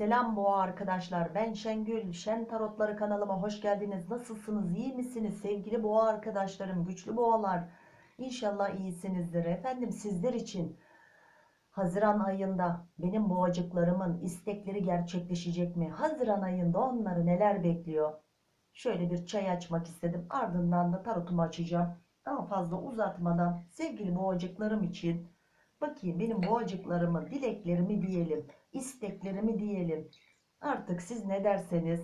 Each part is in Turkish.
Selam boğa arkadaşlar. Ben Şengül. Şen Tarotları kanalıma hoş geldiniz. Nasılsınız? İyi misiniz? Sevgili boğa arkadaşlarım, güçlü boğalar. İnşallah iyisinizdir. Efendim sizler için Haziran ayında benim boğacıklarımın istekleri gerçekleşecek mi? Haziran ayında onları neler bekliyor? Şöyle bir çay açmak istedim. Ardından da tarotumu açacağım. Daha fazla uzatmadan sevgili boğacıklarım için bakayım benim boğacıklarımın dileklerimi diyelim isteklerimi diyelim. Artık siz ne derseniz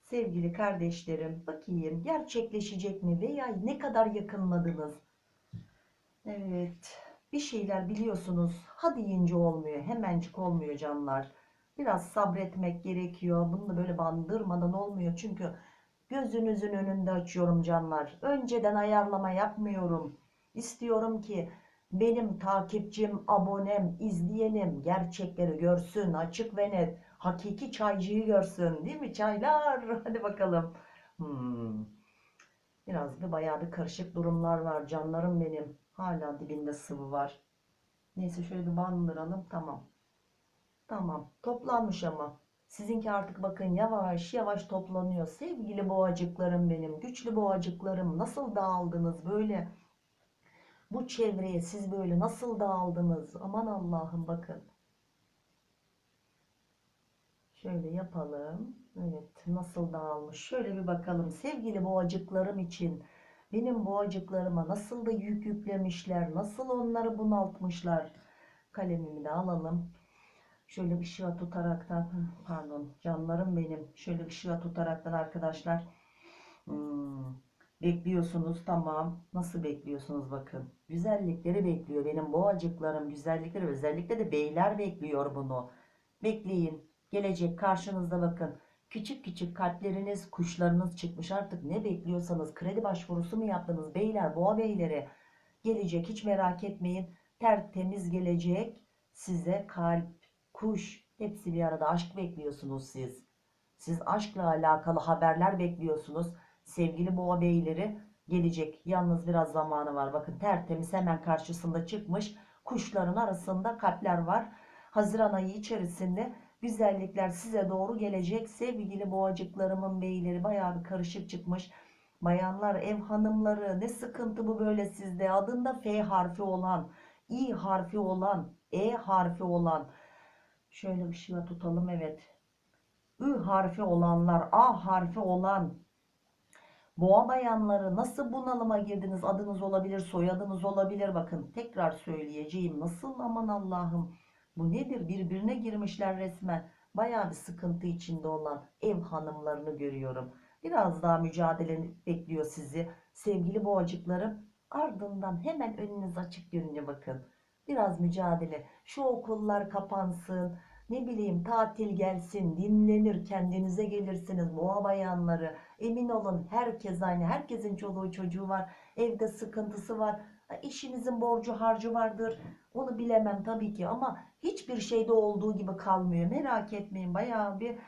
sevgili kardeşlerim bakayım gerçekleşecek mi veya ne kadar yakınladınız? Evet bir şeyler biliyorsunuz hadi yiyince olmuyor hemencik olmuyor canlar. Biraz sabretmek gerekiyor. Bunu da böyle bandırmadan olmuyor. Çünkü gözünüzün önünde açıyorum canlar. Önceden ayarlama yapmıyorum. İstiyorum ki benim takipçim, abonem, izleyenim gerçekleri görsün açık ve net. Hakiki çaycıyı görsün değil mi çaylar? Hadi bakalım. Hmm. Biraz bir bayağı bir karışık durumlar var canlarım benim. Hala dibinde sıvı var. Neyse şöyle bir bandıralım. Tamam. Tamam. Toplanmış ama. Sizinki artık bakın yavaş yavaş toplanıyor. Sevgili boğacıklarım benim. Güçlü boğacıklarım. Nasıl dağıldınız böyle? Bu çevreye siz böyle nasıl dağıldınız? Aman Allah'ım bakın. Şöyle yapalım. Evet nasıl dağılmış? Şöyle bir bakalım. Sevgili boğacıklarım için benim boğacıklarıma nasıl da yük yüklemişler? Nasıl onları bunaltmışlar? Kalemimi de alalım. Şöyle ışığa tutaraktan pardon canlarım benim. Şöyle ışığa tutaraktan arkadaşlar. Hmm. Bekliyorsunuz tamam. Nasıl bekliyorsunuz bakın. Güzellikleri bekliyor. Benim boğacıklarım güzellikleri özellikle de beyler bekliyor bunu. Bekleyin. Gelecek karşınızda bakın. Küçük küçük kalpleriniz, kuşlarınız çıkmış. Artık ne bekliyorsanız kredi başvurusu mu yaptınız beyler, boğa beyleri? Gelecek hiç merak etmeyin. Tertemiz gelecek. Size kalp, kuş hepsi bir arada aşk bekliyorsunuz siz. Siz aşkla alakalı haberler bekliyorsunuz sevgili boğa beyleri gelecek. Yalnız biraz zamanı var. Bakın tertemiz hemen karşısında çıkmış. Kuşların arasında kalpler var. Haziran ayı içerisinde güzellikler size doğru gelecek. Sevgili boğacıklarımın beyleri bayağı bir karışık çıkmış. Bayanlar, ev hanımları ne sıkıntı bu böyle sizde. Adında F harfi olan, İ harfi olan, E harfi olan. Şöyle ışığa tutalım evet. Ü harfi olanlar, A harfi olan, Boğa bayanları nasıl bunalıma girdiniz? Adınız olabilir, soyadınız olabilir. Bakın tekrar söyleyeceğim. Nasıl aman Allah'ım. Bu nedir? Birbirine girmişler resmen. Bayağı bir sıkıntı içinde olan ev hanımlarını görüyorum. Biraz daha mücadele bekliyor sizi. Sevgili boğacıklarım ardından hemen önünüz açık görünce bakın. Biraz mücadele. Şu okullar kapansın. Ne bileyim tatil gelsin, dinlenir, kendinize gelirsiniz boğa bayanları. Emin olun herkes aynı. Herkesin çoluğu çocuğu var. Evde sıkıntısı var. İşinizin borcu harcı vardır. Onu bilemem tabii ki ama hiçbir şeyde olduğu gibi kalmıyor. Merak etmeyin bayağı bir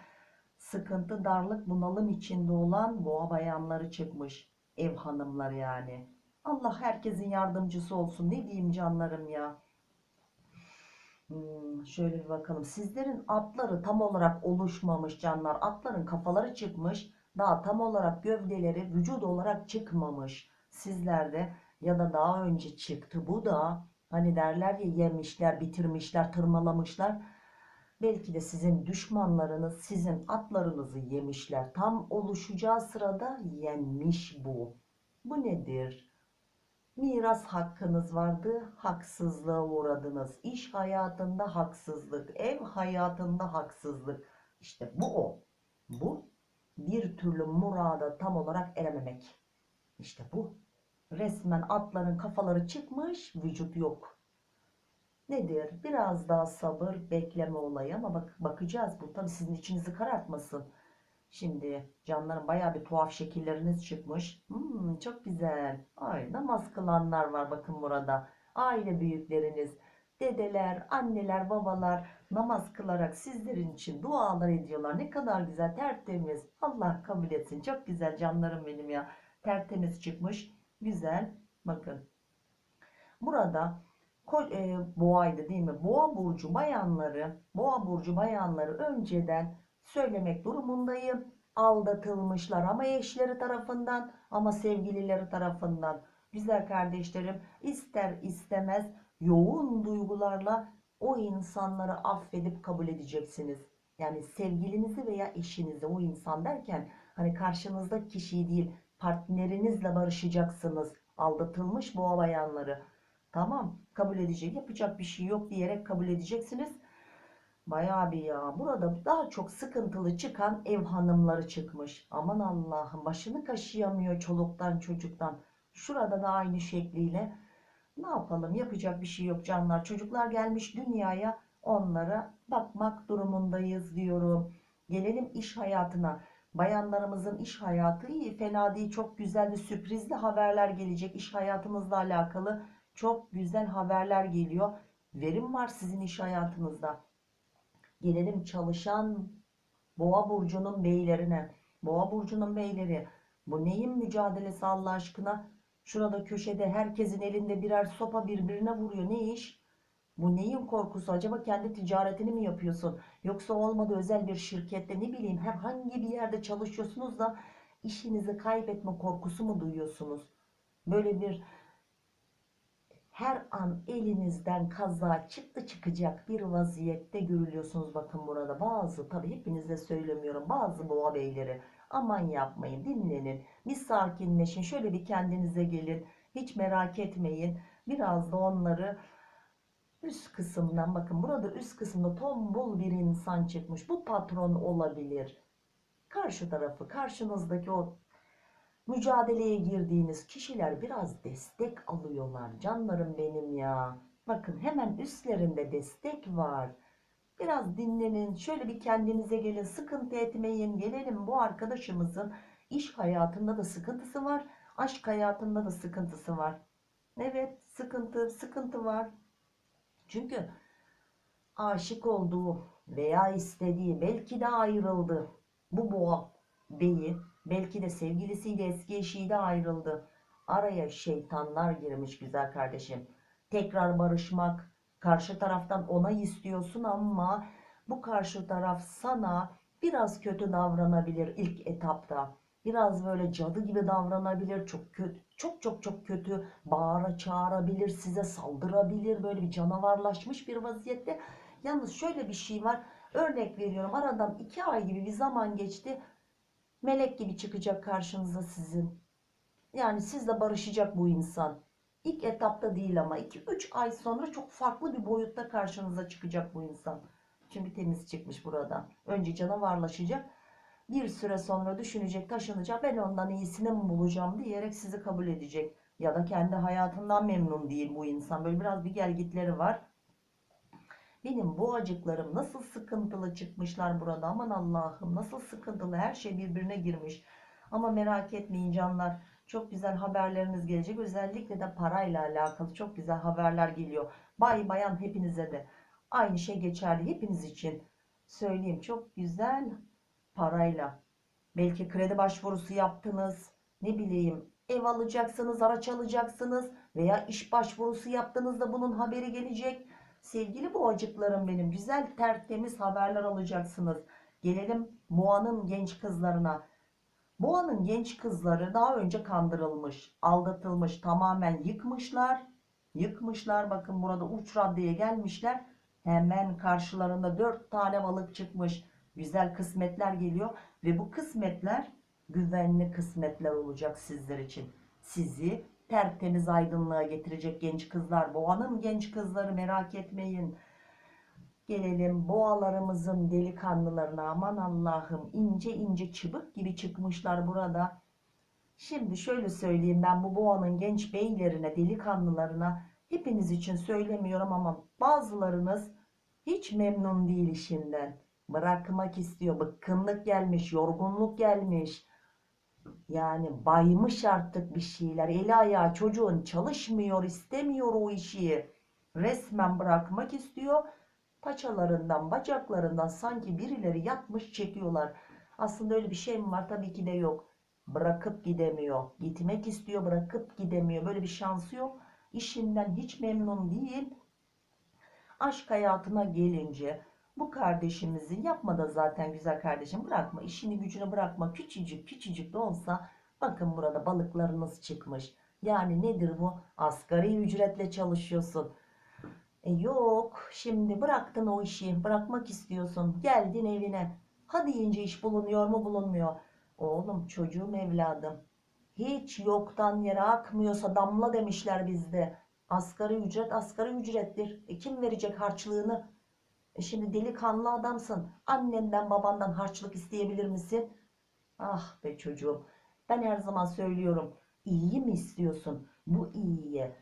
sıkıntı, darlık, bunalım içinde olan boğa bayanları çıkmış. Ev hanımları yani. Allah herkesin yardımcısı olsun. Ne diyeyim canlarım ya. Hmm, şöyle bir bakalım. Sizlerin atları tam olarak oluşmamış canlar. Atların kafaları çıkmış. Daha tam olarak gövdeleri vücut olarak çıkmamış. Sizlerde ya da daha önce çıktı. Bu da hani derler ya yemişler, bitirmişler, tırmalamışlar. Belki de sizin düşmanlarınız sizin atlarınızı yemişler. Tam oluşacağı sırada yenmiş bu. Bu nedir? Miras hakkınız vardı, haksızlığa uğradınız. İş hayatında haksızlık, ev hayatında haksızlık. İşte bu o. Bu bir türlü murada tam olarak erememek. İşte bu. Resmen atların kafaları çıkmış, vücut yok. Nedir? Biraz daha sabır, bekleme olayı ama bak bakacağız. Bu tabii sizin içinizi karartmasın. Şimdi canlarım baya bir tuhaf şekilleriniz çıkmış. Hmm, çok güzel. Ay namaz kılanlar var bakın burada. Aile büyükleriniz, dedeler, anneler, babalar namaz kılarak sizlerin için dualar ediyorlar. Ne kadar güzel, tertemiz. Allah kabul etsin. Çok güzel canlarım benim ya. Tertemiz çıkmış. Güzel. Bakın. Burada Ko- e, boğaydı değil mi? Boğa burcu bayanları, boğa burcu bayanları önceden söylemek durumundayım. Aldatılmışlar ama eşleri tarafından ama sevgilileri tarafından. Güzel kardeşlerim ister istemez yoğun duygularla o insanları affedip kabul edeceksiniz. Yani sevgilinizi veya eşinizi o insan derken hani karşınızda kişiyi değil partnerinizle barışacaksınız. Aldatılmış boğa bayanları. Tamam kabul edecek yapacak bir şey yok diyerek kabul edeceksiniz. Bayağı bir ya. Burada daha çok sıkıntılı çıkan ev hanımları çıkmış. Aman Allah'ım başını kaşıyamıyor çoluktan çocuktan. Şurada da aynı şekliyle. Ne yapalım yapacak bir şey yok canlar. Çocuklar gelmiş dünyaya onlara bakmak durumundayız diyorum. Gelelim iş hayatına. Bayanlarımızın iş hayatı iyi fena değil çok güzel ve sürprizli haberler gelecek. İş hayatımızla alakalı çok güzel haberler geliyor. Verim var sizin iş hayatınızda. Gelelim çalışan Boğa burcunun beylerine. Boğa burcunun beyleri. Bu neyin mücadelesi Allah aşkına? Şurada köşede herkesin elinde birer sopa birbirine vuruyor. Ne iş? Bu neyin korkusu? Acaba kendi ticaretini mi yapıyorsun? Yoksa olmadı özel bir şirkette ne bileyim herhangi bir yerde çalışıyorsunuz da işinizi kaybetme korkusu mu duyuyorsunuz? Böyle bir her an elinizden kaza çıktı çıkacak bir vaziyette görülüyorsunuz bakın burada bazı tabi hepinize söylemiyorum bazı boğa beyleri aman yapmayın dinlenin bir sakinleşin şöyle bir kendinize gelin hiç merak etmeyin biraz da onları üst kısımdan bakın burada üst kısımda tombul bir insan çıkmış bu patron olabilir karşı tarafı karşınızdaki o mücadeleye girdiğiniz kişiler biraz destek alıyorlar. Canlarım benim ya. Bakın hemen üstlerinde destek var. Biraz dinlenin. Şöyle bir kendinize gelin. Sıkıntı etmeyin. Gelelim bu arkadaşımızın iş hayatında da sıkıntısı var. Aşk hayatında da sıkıntısı var. Evet sıkıntı sıkıntı var. Çünkü aşık olduğu veya istediği belki de ayrıldı. Bu boğa beyi belki de sevgilisiyle eski eşiyle ayrıldı. Araya şeytanlar girmiş güzel kardeşim. Tekrar barışmak, karşı taraftan onay istiyorsun ama bu karşı taraf sana biraz kötü davranabilir ilk etapta. Biraz böyle cadı gibi davranabilir. Çok kötü, çok çok çok kötü bağıra çağırabilir, size saldırabilir. Böyle bir canavarlaşmış bir vaziyette. Yalnız şöyle bir şey var. Örnek veriyorum aradan iki ay gibi bir zaman geçti. Melek gibi çıkacak karşınıza sizin. Yani sizle barışacak bu insan. İlk etapta değil ama 2-3 ay sonra çok farklı bir boyutta karşınıza çıkacak bu insan. Çünkü temiz çıkmış burada. Önce canavarlaşacak. Bir süre sonra düşünecek, taşınacak. Ben ondan iyisini mi bulacağım diyerek sizi kabul edecek. Ya da kendi hayatından memnun değil bu insan. Böyle biraz bir gelgitleri var. Benim boğacıklarım nasıl sıkıntılı çıkmışlar burada. Aman Allah'ım nasıl sıkıntılı. Her şey birbirine girmiş. Ama merak etmeyin canlar. Çok güzel haberleriniz gelecek. Özellikle de parayla alakalı çok güzel haberler geliyor. Bay bayan hepinize de. Aynı şey geçerli hepiniz için. Söyleyeyim çok güzel parayla. Belki kredi başvurusu yaptınız. Ne bileyim ev alacaksınız, araç alacaksınız veya iş başvurusu yaptığınızda bunun haberi gelecek. Sevgili boğacıklarım benim güzel tertemiz haberler alacaksınız. Gelelim boğanın genç kızlarına. Boğanın genç kızları daha önce kandırılmış, aldatılmış, tamamen yıkmışlar. Yıkmışlar bakın burada uç raddeye gelmişler. Hemen karşılarında dört tane balık çıkmış. Güzel kısmetler geliyor ve bu kısmetler güvenli kısmetler olacak sizler için. Sizi tertemiz aydınlığa getirecek genç kızlar. Boğanın genç kızları merak etmeyin. Gelelim boğalarımızın delikanlılarına aman Allah'ım ince ince çıbık gibi çıkmışlar burada. Şimdi şöyle söyleyeyim ben bu boğanın genç beylerine delikanlılarına hepiniz için söylemiyorum ama bazılarınız hiç memnun değil işinden. Bırakmak istiyor bıkkınlık gelmiş yorgunluk gelmiş. Yani baymış artık bir şeyler. Eli ayağı çocuğun çalışmıyor, istemiyor o işi. Resmen bırakmak istiyor. Paçalarından, bacaklarından sanki birileri yatmış çekiyorlar. Aslında öyle bir şey mi var? Tabii ki de yok. Bırakıp gidemiyor. Gitmek istiyor, bırakıp gidemiyor. Böyle bir şansı yok. işinden hiç memnun değil. Aşk hayatına gelince bu kardeşimizi yapma da zaten güzel kardeşim bırakma işini gücünü bırakma küçücük küçücük de olsa bakın burada balıklarınız çıkmış. Yani nedir bu? Asgari ücretle çalışıyorsun. E yok şimdi bıraktın o işi bırakmak istiyorsun geldin evine. Hadi ince iş bulunuyor mu bulunmuyor. Oğlum çocuğum evladım. Hiç yoktan yere akmıyorsa damla demişler bizde. Asgari ücret asgari ücrettir. E kim verecek harçlığını? E şimdi delikanlı adamsın. Annenden babandan harçlık isteyebilir misin? Ah be çocuğum. Ben her zaman söylüyorum. İyiyi mi istiyorsun? Bu iyiye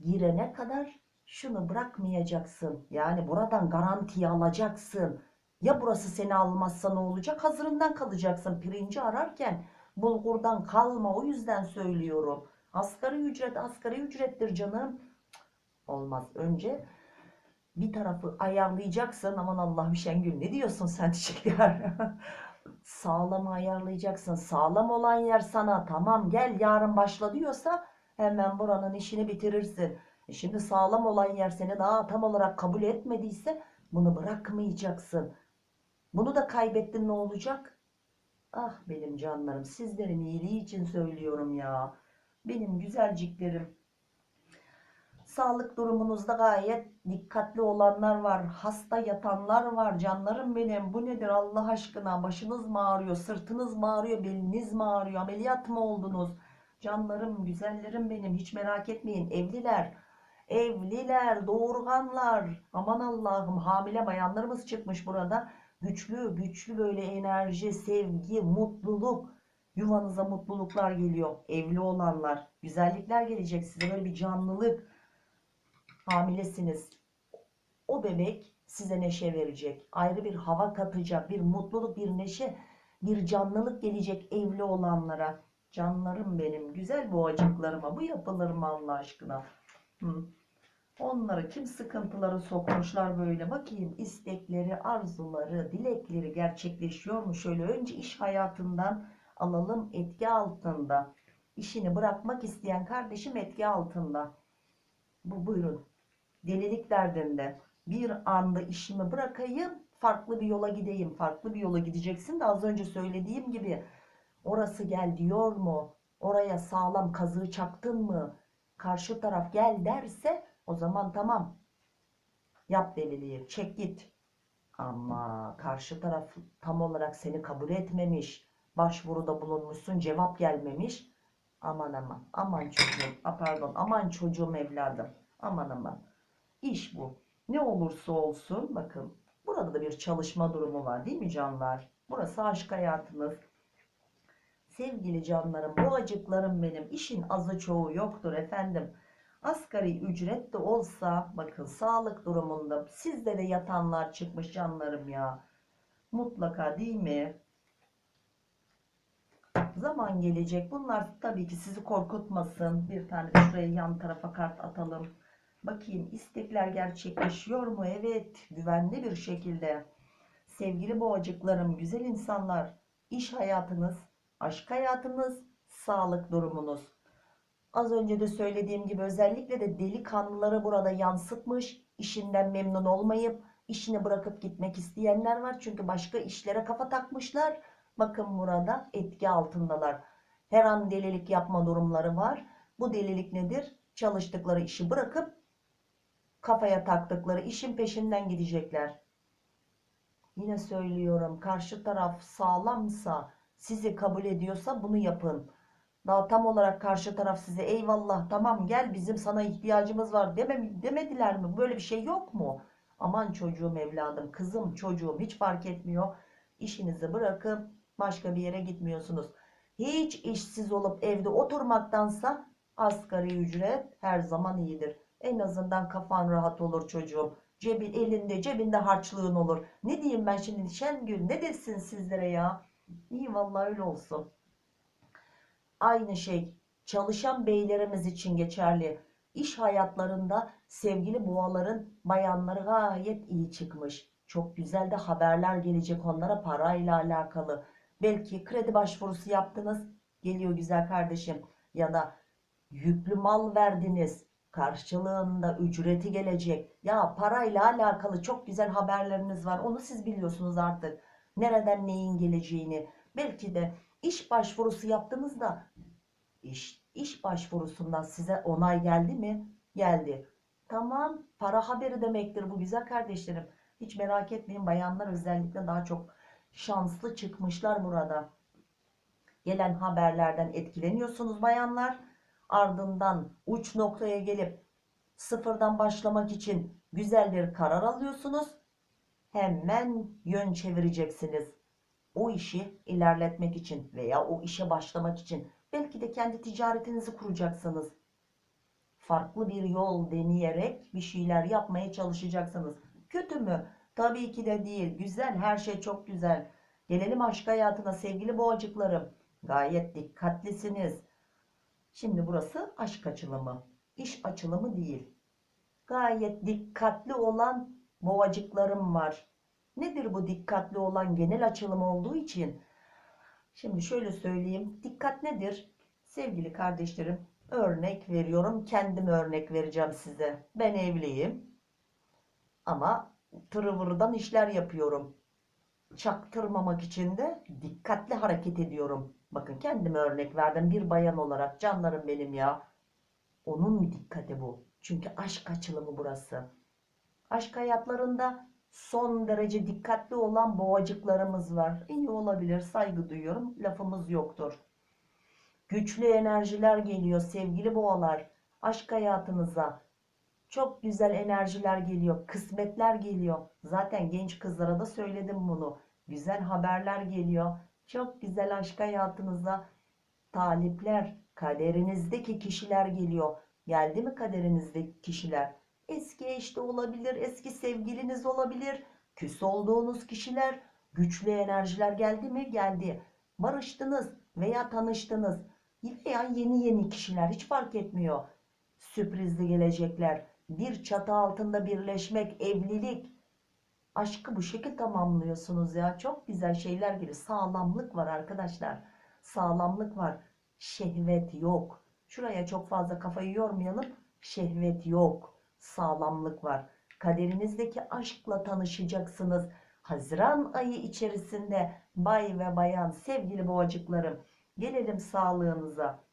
girene kadar şunu bırakmayacaksın. Yani buradan garantiye alacaksın. Ya burası seni almazsa ne olacak? Hazırından kalacaksın. Pirinci ararken bulgurdan kalma. O yüzden söylüyorum. Asgari ücret asgari ücrettir canım. Olmaz. Önce bir tarafı ayarlayacaksın. Aman Allah'ım Şengül ne diyorsun sen çiçekler? Sağlam ayarlayacaksın. Sağlam olan yer sana. Tamam gel yarın başla diyorsa hemen buranın işini bitirirsin. E şimdi sağlam olan yer seni daha tam olarak kabul etmediyse bunu bırakmayacaksın. Bunu da kaybettin ne olacak? Ah benim canlarım sizlerin iyiliği için söylüyorum ya. Benim güzelciklerim. Sağlık durumunuzda gayet dikkatli olanlar var. Hasta yatanlar var. Canlarım benim. Bu nedir Allah aşkına? Başınız mı ağrıyor? Sırtınız mı ağrıyor? Beliniz mi ağrıyor? Ameliyat mı oldunuz? Canlarım, güzellerim benim. Hiç merak etmeyin. Evliler. Evliler, doğurganlar. Aman Allah'ım hamile bayanlarımız çıkmış burada. Güçlü, güçlü böyle enerji, sevgi, mutluluk. Yuvanıza mutluluklar geliyor. Evli olanlar. Güzellikler gelecek size. Böyle bir canlılık hamilesiniz. O bebek size neşe verecek. Ayrı bir hava katacak. Bir mutluluk, bir neşe, bir canlılık gelecek evli olanlara. Canlarım benim, güzel boğacıklarıma. Bu yapılır mı Allah aşkına? Hı. Onları kim sıkıntıları sokmuşlar böyle. Bakayım istekleri, arzuları, dilekleri gerçekleşiyor mu? Şöyle önce iş hayatından alalım etki altında. İşini bırakmak isteyen kardeşim etki altında. Bu buyurun. Delilik derdinde. Bir anda işimi bırakayım, farklı bir yola gideyim. Farklı bir yola gideceksin de az önce söylediğim gibi orası gel diyor mu? Oraya sağlam kazığı çaktın mı? Karşı taraf gel derse o zaman tamam. Yap deliliği, çek git. Ama karşı taraf tam olarak seni kabul etmemiş. Başvuruda bulunmuşsun, cevap gelmemiş. Aman aman, aman çocuğum, a, pardon, aman çocuğum evladım. Aman aman. İş bu. Ne olursa olsun bakın burada da bir çalışma durumu var değil mi canlar? Burası aşk hayatınız. Sevgili canlarım, boğacıklarım benim. İşin azı çoğu yoktur efendim. Asgari ücret de olsa bakın sağlık durumunda sizde de yatanlar çıkmış canlarım ya. Mutlaka değil mi? Zaman gelecek. Bunlar tabii ki sizi korkutmasın. Bir tane şuraya yan tarafa kart atalım. Bakayım istekler gerçekleşiyor mu? Evet, güvenli bir şekilde. Sevgili boğacıklarım, güzel insanlar, iş hayatınız, aşk hayatınız, sağlık durumunuz. Az önce de söylediğim gibi özellikle de delikanlıları burada yansıtmış, işinden memnun olmayıp işini bırakıp gitmek isteyenler var. Çünkü başka işlere kafa takmışlar. Bakın burada etki altındalar. Her an delilik yapma durumları var. Bu delilik nedir? Çalıştıkları işi bırakıp kafaya taktıkları işin peşinden gidecekler. Yine söylüyorum karşı taraf sağlamsa sizi kabul ediyorsa bunu yapın. Daha tam olarak karşı taraf size eyvallah tamam gel bizim sana ihtiyacımız var deme, demediler mi? Böyle bir şey yok mu? Aman çocuğum evladım kızım çocuğum hiç fark etmiyor. İşinizi bırakıp başka bir yere gitmiyorsunuz. Hiç işsiz olup evde oturmaktansa asgari ücret her zaman iyidir. En azından kafan rahat olur çocuğum. Cebin elinde cebinde harçlığın olur. Ne diyeyim ben şimdi Şengül ne desin sizlere ya? İyi vallahi öyle olsun. Aynı şey çalışan beylerimiz için geçerli. İş hayatlarında sevgili boğaların bayanları gayet iyi çıkmış. Çok güzel de haberler gelecek onlara parayla alakalı. Belki kredi başvurusu yaptınız. Geliyor güzel kardeşim. Ya da yüklü mal verdiniz. Karşılığında ücreti gelecek. Ya parayla alakalı çok güzel haberleriniz var. Onu siz biliyorsunuz artık. Nereden neyin geleceğini. Belki de iş başvurusu yaptığınızda iş, iş başvurusundan size onay geldi mi? Geldi. Tamam para haberi demektir bu güzel kardeşlerim. Hiç merak etmeyin bayanlar özellikle daha çok şanslı çıkmışlar burada. Gelen haberlerden etkileniyorsunuz bayanlar. Ardından uç noktaya gelip sıfırdan başlamak için güzel bir karar alıyorsunuz. Hemen yön çevireceksiniz. O işi ilerletmek için veya o işe başlamak için belki de kendi ticaretinizi kuracaksınız. Farklı bir yol deneyerek bir şeyler yapmaya çalışacaksınız. Kötü mü? Tabii ki de değil. Güzel, her şey çok güzel. Gelelim aşk hayatına sevgili boğacıklarım. Gayet dikkatlisiniz. Şimdi burası aşk açılımı. İş açılımı değil. Gayet dikkatli olan boğacıklarım var. Nedir bu dikkatli olan genel açılım olduğu için? Şimdi şöyle söyleyeyim. Dikkat nedir? Sevgili kardeşlerim, örnek veriyorum. Kendim örnek vereceğim size. Ben evliyim. Ama tırıvırıdan işler yapıyorum. Çaktırmamak için de dikkatli hareket ediyorum. Bakın kendime örnek verdim bir bayan olarak. Canlarım benim ya. Onun dikkati bu. Çünkü aşk açılımı burası. Aşk hayatlarında son derece dikkatli olan boğacıklarımız var. İyi olabilir, saygı duyuyorum. Lafımız yoktur. Güçlü enerjiler geliyor sevgili boğalar. Aşk hayatınıza çok güzel enerjiler geliyor. Kısmetler geliyor. Zaten genç kızlara da söyledim bunu. Güzel haberler geliyor. Çok güzel aşk hayatınıza talipler, kaderinizdeki kişiler geliyor. Geldi mi kaderinizdeki kişiler? Eski eşte olabilir, eski sevgiliniz olabilir, küs olduğunuz kişiler, güçlü enerjiler geldi mi? Geldi. Barıştınız veya tanıştınız veya yeni yeni kişiler hiç fark etmiyor. Sürprizli gelecekler, bir çatı altında birleşmek, evlilik. Aşkı bu şekilde tamamlıyorsunuz ya. Çok güzel şeyler geliyor. Sağlamlık var arkadaşlar. Sağlamlık var. Şehvet yok. Şuraya çok fazla kafayı yormayalım. Şehvet yok. Sağlamlık var. Kaderinizdeki aşkla tanışacaksınız. Haziran ayı içerisinde bay ve bayan sevgili boğacıklarım gelelim sağlığınıza.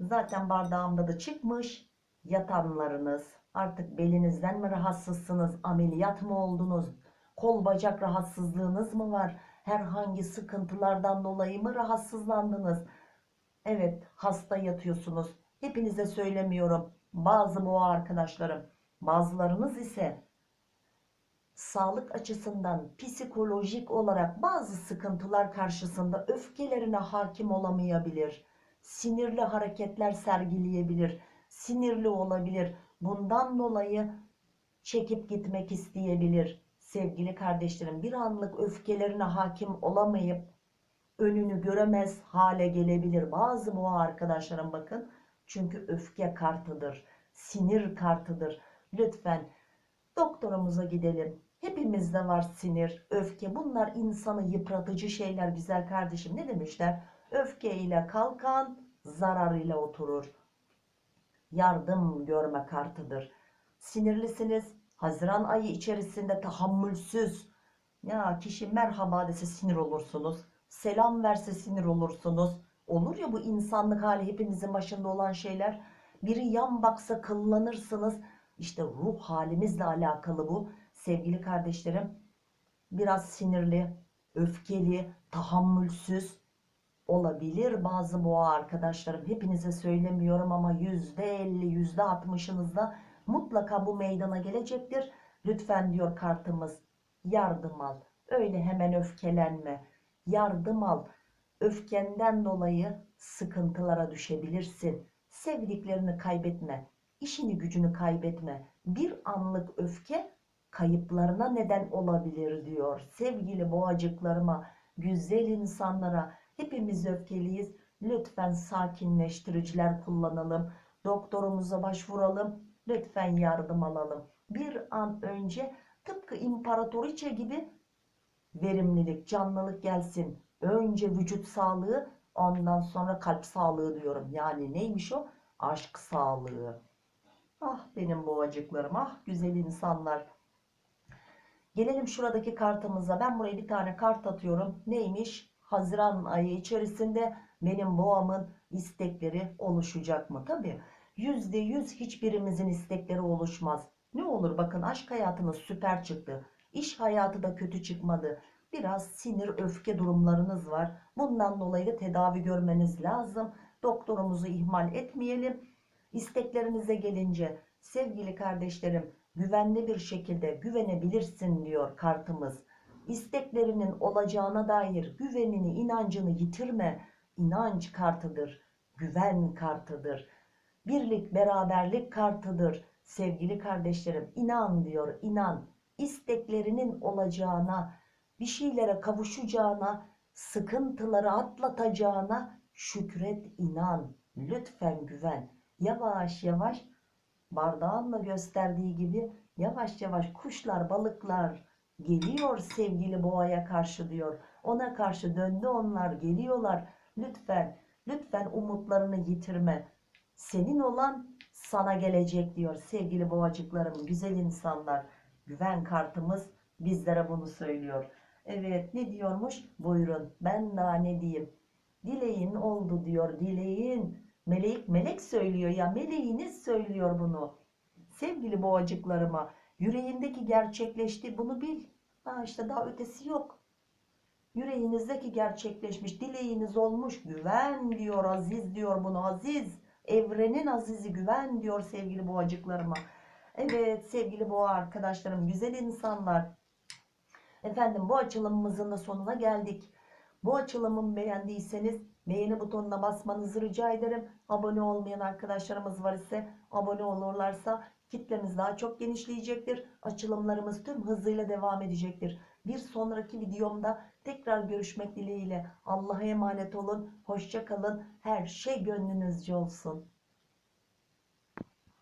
Zaten bardağımda da çıkmış yatanlarınız. Artık belinizden mi rahatsızsınız? Ameliyat mı oldunuz? Kol bacak rahatsızlığınız mı var? Herhangi sıkıntılardan dolayı mı rahatsızlandınız? Evet hasta yatıyorsunuz. Hepinize söylemiyorum bazı boğa arkadaşlarım bazılarınız ise sağlık açısından psikolojik olarak bazı sıkıntılar karşısında öfkelerine hakim olamayabilir sinirli hareketler sergileyebilir sinirli olabilir. Bundan dolayı çekip gitmek isteyebilir. Sevgili kardeşlerim bir anlık öfkelerine hakim olamayıp önünü göremez hale gelebilir. Bazı boğa arkadaşlarım bakın çünkü öfke kartıdır. Sinir kartıdır. Lütfen doktorumuza gidelim. Hepimizde var sinir, öfke. Bunlar insanı yıpratıcı şeyler güzel kardeşim. Ne demişler? Öfke ile kalkan zararıyla oturur yardım görme kartıdır. Sinirlisiniz. Haziran ayı içerisinde tahammülsüz. Ya kişi merhaba dese sinir olursunuz. Selam verse sinir olursunuz. Olur ya bu insanlık hali hepimizin başında olan şeyler. Biri yan baksa kıllanırsınız. İşte ruh halimizle alakalı bu. Sevgili kardeşlerim biraz sinirli, öfkeli, tahammülsüz, olabilir bazı boğa arkadaşlarım hepinize söylemiyorum ama %50 %60'ınızda mutlaka bu meydana gelecektir lütfen diyor kartımız yardım al öyle hemen öfkelenme yardım al öfkenden dolayı sıkıntılara düşebilirsin sevdiklerini kaybetme işini gücünü kaybetme bir anlık öfke kayıplarına neden olabilir diyor sevgili boğacıklarıma güzel insanlara Hepimiz öfkeliyiz. Lütfen sakinleştiriciler kullanalım. Doktorumuza başvuralım. Lütfen yardım alalım. Bir an önce tıpkı imparatoriçe gibi verimlilik, canlılık gelsin. Önce vücut sağlığı ondan sonra kalp sağlığı diyorum. Yani neymiş o? aşk sağlığı. Ah benim boğacıklarım, ah güzel insanlar. Gelelim şuradaki kartımıza. Ben buraya bir tane kart atıyorum. Neymiş? Haziran ayı içerisinde benim boğamın istekleri oluşacak mı? Tabii yüzde yüz hiçbirimizin istekleri oluşmaz. Ne olur bakın aşk hayatınız süper çıktı. İş hayatı da kötü çıkmadı. Biraz sinir öfke durumlarınız var. Bundan dolayı da tedavi görmeniz lazım. Doktorumuzu ihmal etmeyelim. İsteklerinize gelince sevgili kardeşlerim güvenli bir şekilde güvenebilirsin diyor kartımız. İsteklerinin olacağına dair güvenini, inancını yitirme. İnanç kartıdır, güven kartıdır. Birlik, beraberlik kartıdır. Sevgili kardeşlerim inan diyor, inan. İsteklerinin olacağına, bir şeylere kavuşacağına, sıkıntıları atlatacağına şükret, inan. Lütfen güven. Yavaş yavaş bardağın da gösterdiği gibi yavaş yavaş kuşlar, balıklar geliyor sevgili boğaya karşı diyor. Ona karşı döndü onlar geliyorlar. Lütfen, lütfen umutlarını yitirme. Senin olan sana gelecek diyor sevgili boğacıklarım, güzel insanlar. Güven kartımız bizlere bunu söylüyor. Evet ne diyormuş? Buyurun ben daha ne diyeyim? Dileğin oldu diyor dileğin. Melek melek söylüyor ya meleğiniz söylüyor bunu. Sevgili boğacıklarıma yüreğindeki gerçekleşti bunu bil. Ha işte daha ötesi yok. Yüreğinizdeki gerçekleşmiş dileğiniz olmuş güven diyor aziz diyor bunu aziz. Evrenin azizi güven diyor sevgili boğacıklarıma. Evet sevgili boğa arkadaşlarım güzel insanlar. Efendim bu açılımımızın da sonuna geldik. Bu açılımımı beğendiyseniz beğeni butonuna basmanızı rica ederim. Abone olmayan arkadaşlarımız var ise abone olurlarsa kitlemiz daha çok genişleyecektir. Açılımlarımız tüm hızıyla devam edecektir. Bir sonraki videomda tekrar görüşmek dileğiyle. Allah'a emanet olun. Hoşça kalın. Her şey gönlünüzce olsun.